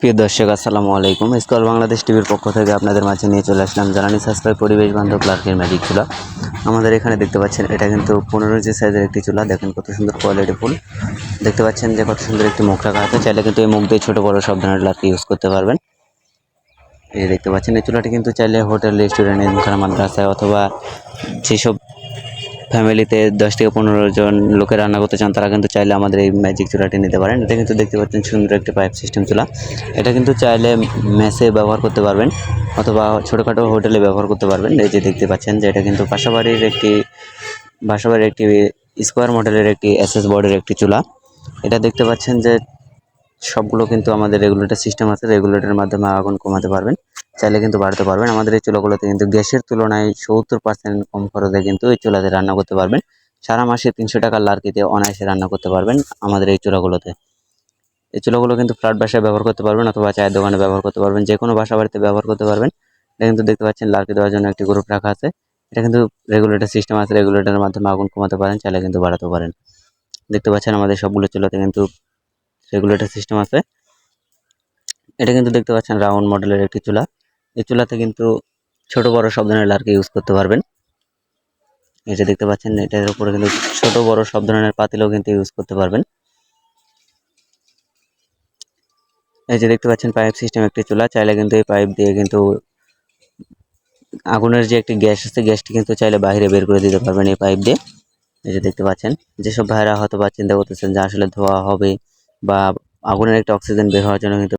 প্রিয় দর্শক, আসসালামু আলাইকুম। স্কল বাংলাদেশ টিভির পক্ষ থেকে আপনাদের মাঝে নিয়ে চলে আসলাম জ্বালানি সাশ্রয় পরিবেশ বান্ধব লার্কের ম্যাজিক চুলা। আমাদের এখানে দেখতে পাচ্ছেন, এটা কিন্তু পনেরো ইঞ্চি সাইজের একটি চুলা। দেখেন কত সুন্দর কোয়ালিটি ফুল। দেখতে পাচ্ছেন যে কত সুন্দর একটি মুখ রাখা আছে। চাইলে কিন্তু এই মুখ দিয়ে ছোটো, বড়ো সব ধরনের লার্কি ইউজ করতে পারবেন। এই দেখতে পাচ্ছেন, এই চুলাটি কিন্তু চাইলে হোটেল, রেস্টুরেন্ট, এখানে মাদ্রাসায় অথবা যেসব ফ্যামিলিতে দশ থেকে পনেরো জন লোকে রান্না করতে চান, তারা কিন্তু চাইলে আমাদের এই ম্যাজিক চুলাটি নিতে পারেন। এটা কিন্তু দেখতে পাচ্ছেন সুন্দর একটি পাইপ সিস্টেম চুলা। এটা কিন্তু চাইলে মেসে ব্যবহার করতে পারবেন, অথবা ছোটোখাটো হোটেলে ব্যবহার করতে পারবেন। এই যে দেখতে পাচ্ছেন যে এটা কিন্তু বাসাবাড়ির একটি বাসাবাড়ির একটি স্কোয়ার মডেলের একটি এসএস বোর্ডের একটি চুলা। এটা দেখতে পাচ্ছেন যে সবগুলো কিন্তু আমাদের রেগুলেটর সিস্টেম আছে রেগুলেটরের মাধ্যমে আগুন কমাতে পারবেন। চাইলে কিন্তু বাড়াতে পারবেন। আমাদের এই চুলাগুলোতে কিন্তু গ্যাসের তুলনায় সত্তর পার্সেন্ট কম খরচে কিন্তু এই চুলাতে রান্না করতে পারবেন। সারা মাসে তিনশো টাকার লার্কিতে অনায়াসে রান্না করতে পারবেন আমাদের এই চুলাগুলোতে। এই চুলাগুলো কিন্তু ফ্ল্যাট বাসায় ব্যবহার করতে পারবেন অথবা চায়ের দোকানে ব্যবহার করতে পারবেন। যে কোনো বাসা বাড়িতে ব্যবহার করতে পারবেন। এটা কিন্তু দেখতে পাচ্ছেন লার্কি দেওয়ার জন্য একটি গ্রুপ রাখা আছে। এটা কিন্তু রেগুলেটর সিস্টেম আছে। রেগুলেটরের মাধ্যমে আগুন কমাতে পারেন, চাইলে কিন্তু বাড়াতে পারেন। দেখতে পাচ্ছেন আমাদের সবগুলো চুলাতে কিন্তু রেগুলেটর সিস্টেম আছে। এটা কিন্তু দেখতে পাচ্ছেন রাউন্ড মডেলের একটি চুলা। এই চুলাতে কিন্তু ছোট বড় সব ধরনের লার্কি ইউজ করতে পারবেন। এই যে দেখতে পাচ্ছেন, এটার উপরে কিন্তু ছোট বড় সব ধরনের পাতিলও কিন্তু ইউজ করতে পারবেন। এই যে দেখতে পাচ্ছেন পাইপ সিস্টেম একটি চুলা, চাইলে কিন্তু এই পাইপ দিয়ে কিন্তু আগুনের যে একটি গ্যাস আছে, গ্যাসটি কিন্তু চাইলে বাইরে বের করে দিতে পারবেন এই পাইপ দিয়ে। এই যে দেখতে পাচ্ছেন, যেসব ভাইরা হয়তো বা চিন্তা করতেছেন যে আসলে ধোয়া হবে বা আগুনের একটা অক্সিজেন বের হওয়ার জন্য কিন্তু